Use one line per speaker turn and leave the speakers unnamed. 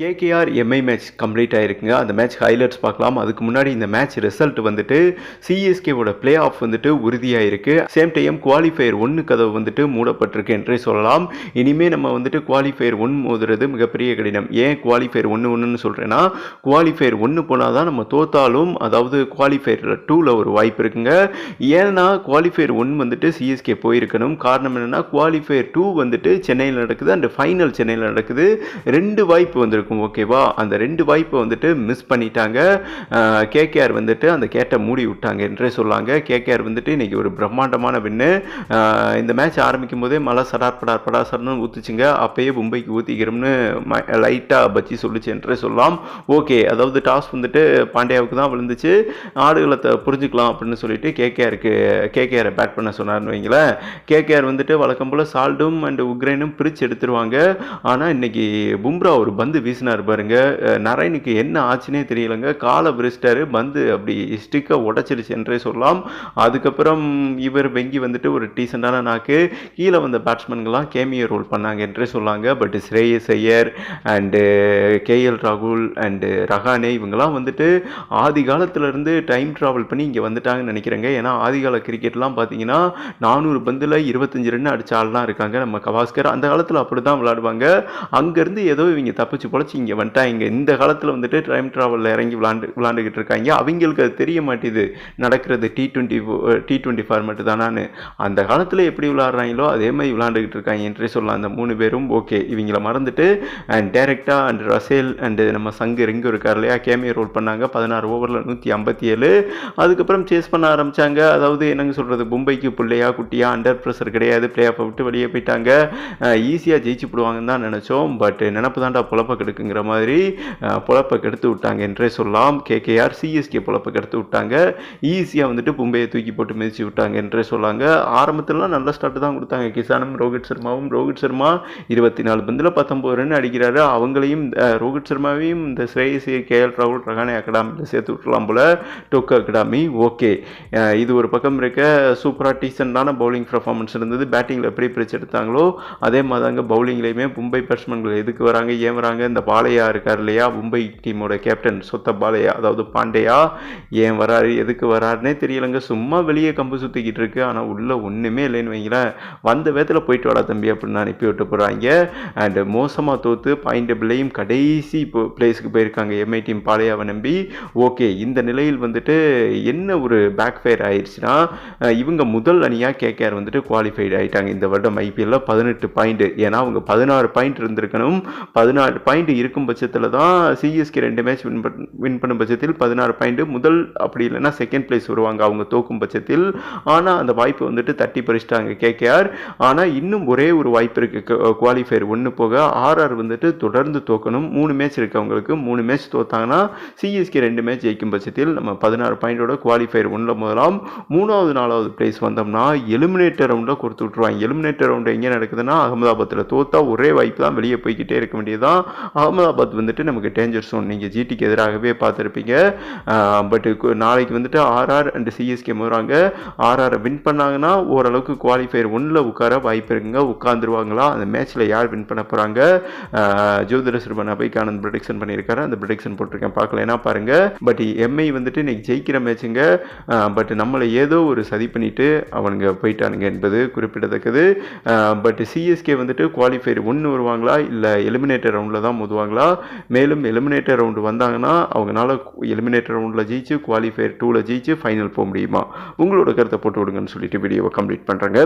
KKR MI match complete ஆகிருக்குங்க அந்த match highlights பார்க்கலாம். அதுக்கு முன்னாடி இந்த மேட்ச் ரிசல்ட் வந்துட்டு சிஎஸ்கேவோட பிளே ஆஃப் வந்துட்டு உறுதியாயிருக்கு. சேம் டைம் குவாலிஃபயர் ஒன்று கதவு வந்துட்டு மூடப்பட்டிருக்கு என்றே சொல்லலாம். இனிமே நம்ம வந்துட்டு குவாலிஃபயர் ஒன் மோதுறது மிகப்பெரிய கடினம். ஏன் குவாலிஃபயர் ஒன்று ஒன்றுன்னு சொல்கிறேன்னா குவாலிஃபயர் ஒன்று போனால் தான் நம்ம தோத்தாலும் அதாவது குவாலிஃபயர் டூவில் ஒரு வாய்ப்பு இருக்குங்க. ஏன்னா குவாலிஃபயர் ஒன் வந்துட்டு சிஎஸ்கே போயிருக்கணும். காரணம் என்னென்னா குவாலிஃபயர் டூ வந்துட்டு சென்னையில் நடக்குது. அண்ட் ஃபைனல் சென்னையில் நடக்குது. ரெண்டு வாய்ப்பு இருக்கும் ஓகேவா? அந்த ரெண்டு வாய்ப்பை வந்துட்டு மிஸ் பண்ணிட்டாங்க. கேகேஆர் வந்துட்டு அந்த கேட்டை மூடி விட்டாங்க என்றே சொல்லாங்க. கேகேஆர் வந்துட்டு இன்னைக்கு ஒரு பிரம்மாண்டமான வின்னு. இந்த மேட்ச் ஆரம்பிக்கும் போதே மழை சடார் படார் படா சடன்னு ஊற்றுச்சுங்க அப்பயே மும்பைக்கு ஊற்றிக்கிறோம்னு லைட்டாக பச்சி சொல்லுச்சு என்றே சொல்லலாம் ஓகே அதாவது டாஸ் வந்துட்டு பாண்டியாவுக்கு தான் விழுந்துச்சு. ஆடுகளத்தை புரிஞ்சுக்கலாம் அப்படின்னு சொல்லிட்டு கேகேஆருக்கு கேகேஆரை பேட் பண்ண சொன்னார்னு வைங்களேன். கேகேஆர் வந்துட்டு வழக்கம் போல் சால்டும் அண்ட் உக்ரைனும் பிரித்து எடுத்துருவாங்க. ஆனால் இன்னைக்கு பும்ரா ஒரு பந்து வீசினார் பாருங்க. நரேனுக்கு என்ன ஆச்சுன்னே தெரியலங்க. காலை பிரிஸ்டாரு பந்து அப்படி ஸ்டிக்கை உடச்சிருச்சு என்றே சொல்லலாம். அதுக்கப்புறம் இவர் வெங்கி வந்துட்டு ஒரு டீசெண்டான நாக்கு. கீழே வந்த பேட்ஸ்மேன்கள்லாம் கேமியோ ரோல் பண்ணாங்க என்றே சொல்லாங்க. But Shreyas Iyer and K L ராகுல் அண்டு ரஹானே இவங்கெல்லாம் வந்துட்டு ஆதி காலத்துலேருந்து டைம் ட்ராவல் பண்ணி இங்கே வந்துட்டாங்கன்னு நினைக்கிறேங்க. ஏன்னா ஆதிகால கிரிக்கெட்லாம் பார்த்தீங்கன்னா நானூறு பந்தில் இருபத்தஞ்சு ரன் அடிச்ச ஆள்லாம் இருக்காங்க. நம்ம கவாஸ்கர் அந்த காலத்தில் அப்படி தான் விளையாடுவாங்க. அங்கேருந்து ஏதோ இவங்க தப்பிச்சு பொழைச்சி இங்கே வந்துட்டாங்க இந்த காலத்தில் வந்துட்டு டைம் ட்ராவலில் இறங்கி விளாண்டு விளாண்டுக்கிட்டு இருக்காங்க. அவங்களுக்கு அது தெரிய மாட்டேது. நடக்கிறது T twenty T twenty format தானான்னு. அந்த காலத்தில் எப்படி விளாட்றாங்களோ அதே மாதிரி விளாண்டுக்கிட்டு இருக்காங்க. என்றே சொல்லலாம். அந்த மூணு பேரும் ஓகே இவங்கள மறந்துட்டு அண்ட் டேரெக்டாக அண்ட் ரசேல் அண்டு நம்ம சங்கு ரிங்கு இருக்கார் இல்லையா? கேமியோ ரோல் பண்ணாங்க. பதினாறு ஓவரில் நூற்றி ஐம்பத்தி ஏழு. அதுக்கப்புறம் சேஸ் பண்ண ஆரம்பித்தாங்க அதாவது என்னங்க சொல்கிறது மும்பைக்கு பிள்ளையா குட்டியா அண்டர் ப்ரெஷர் கிடையாது. பிளே ஆஃபை விட்டு வெளியே போயிட்டாங்க. ஈஸியாக ஜெயிச்சு போடுவாங்கன்னு தான் நினச்சோம். பட் நினப்பு தாண்டா புழப்ப இருக்குங்கிற மாதிரி அஹ், கெடுத்து விட்டாங்க என்றே சொல்லலாம். கேகேஆர் சிஎஸ்கே புழப்ப கெடுத்து விட்டாங்க. ஈஸியாக வந்துட்டு மும்பையை தூக்கி போட்டு மிதிச்சு விட்டாங்க என்றே சொல்லாங்க. ஆரம்பத்துலலாம் நல்ல ஸ்டார்ட் தான் கொடுத்தாங்க. கிசானும் ரோஹித் சர்மாவும். ரோஹித் சர்மா இருபத்தி நாலு பந்தில் பத்தொம்பது ரன் அடிக்கிறாரு. அவங்களையும் ரோஹித் சர்மாவையும் இந்த ஸ்ரேயஸ் கேஎல் ராகுல் ரகானே அகாடமியில் சேர்த்து விட்டுலாம் போல. டொக்கு அகாடமி ஓகே. இது ஒரு பக்கம் இருக்க சூப்பராக டீசெண்டான பவுலிங் பர்ஃபார்மன்ஸ் இருந்தது. பேட்டிங்கில் எப்படி பிரிச்சு எடுத்தாங்களோ அதே மாதிரி தாங்க பவுலிங்லேயுமே மும்பை பேட்ஸ்மேன்கள் எதுக்கு வராங்க ஏன் வராங்க இந்த பாலையா இருக்கார் இல்லையா? மும்பை டீமோட கேப்டன் சொத்த பாலையா அதாவது பாண்டேயா. ஏன் வராரு? எதுக்கு வராருன்னே தெரியலங்க. சும்மா வெளியே கம்பு சுற்றிக்கிட்டு இருக்கு. ஆனால் உள்ள ஒன்றுமே இல்லைன்னு வைங்களேன். வந்த வேத்தில் போயிட்டு வாடா தம்பி அப்படின்னு அனுப்பி விட்டு போகிறாங்க அண்ட் மோசமாக தோத்து பாயிண்ட் பிள்ளையும் கடைசி இப்போ பிளேஸுக்கு போயிருக்காங்க எம்ஐ டீம் பாளையாவை நம்பி. ஓகே இந்த நிலையில் வந்துட்டு என்ன ஒரு பேக் ஃபயர் ஆயிடுச்சுன்னா இவங்க முதல் அணியாக கேகேஆர் வந்துட்டு குவாலிஃபைடு ஆயிட்டாங்க. இந்த வருடம் ஐபிஎல்ல பதினெட்டு பாயிண்ட் ஏன்னா அவங்க பதினாறு பாயிண்ட் இருந்திருக்கணும். பதினாறு பாயிண்ட் இருக்கும் பட்சத்தில் தான் சிஎஸ்கே ரெண்டு மேட்ச் வின் பண்ண வின் பண்ணும் பட்சத்தில் பதினாறு பாயிண்ட் முதல் அப்படி இல்லைன்னா செகண்ட் பிளேஸ் வருவாங்க அவங்க தோக்கும் பட்சத்தில். ஆனால் அந்த வாய்ப்பு வந்துட்டு தட்டி பறிச்சிட்டாங்க கேகேஆர் ஆனால் இன்னும் ஒரே ஒரு வாய்ப்பு இருக்குது குவாலிஃபயர் ஒன்று போக. ஆர்ஆர் வந்துட்டு தொடர்ந்து தோக்கணும். மூணு மேட்ச் இருக்கு அவங்களுக்கு. மூணு மேட்ச் தோத்தாங்கன்னா சிஎஸ்கே ரெண்டு மேட்ச் ஜெயிக்கும் பட்சத்தில் நம்ம பதினாறு பாயிண்டோட குவாலிஃபயர் ஒன்றில் முதலாம். மூணாவது நாலாவது பிளேஸ் வந்தோம்னா எலிமினேட்டர் ரவுண்டில் கொடுத்து விட்ருவாங்க எலிமினேட்டர் ரவுண்டு எங்கே நடக்குதுன்னா அகமதாபாத்தில் தோத்தா ஒரே வாய்ப்பு தான். வெளியே போய்கிட்டே இருக்க வேண்டியதுதான். அகமதாபாத் வந்துட்டு நமக்கு டேஞ்சர் சோன் நீங்கள் ஜிடிக்கு எதிராகவே பார்த்துருப்பீங்க. பட் நாளைக்கு வந்துட்டு ஆர்ஆர் அண்ட் சிஎஸ்கே போகிறாங்க ஆர்ஆரை வின் பண்ணாங்கன்னா ஓரளவுக்கு குவாலிஃபயர் ஒன்றில் உட்கார வாய்ப்பு இருக்குங்க. உட்காந்துருவாங்களா அந்த மேட்ச்சில் யார் வின் பண்ண போகிறாங்க ஜோதிர சிறுவன் அபைக்கானந்த் ப்ரொடிக்ஷன் பண்ணியிருக்காரு. அந்த ப்ரொடிக்ஷன் போட்டிருக்கேன். பார்க்கலனா பாருங்கள் பட் எம்ஐ வந்துட்டு இன்றைக்கி ஜெயிக்கிற மேட்சுங்க பட் நம்மளை ஏதோ ஒரு சதி பண்ணிட்டு அவனுங்க போயிட்டானுங்க என்பது குறிப்பிடத்தக்கது. பட் சிஎஸ்கே வந்துட்டு குவாலிஃபயர் ஒன்று வருவாங்களா? இல்லை எலிமினேட்டர் ரவுண்டில் தான் மோதுவாங்களா? மேலும் எலிமினேட்டர் ரவுண்டு வந்தாங்கன்னா அவங்களால எலிமினேட்டர் ரவுண்டில் ஜெயிச்சு குவாலிஃபயர் டூவில் ஜெயிச்சு ஃபைனல் போக முடியுமா? உங்களோட கருத்தை போட்டு விடுங்கன்னு சொல்லிட்டு வீடியோவை கம்ப்ளீட் பண்ணுறேங்க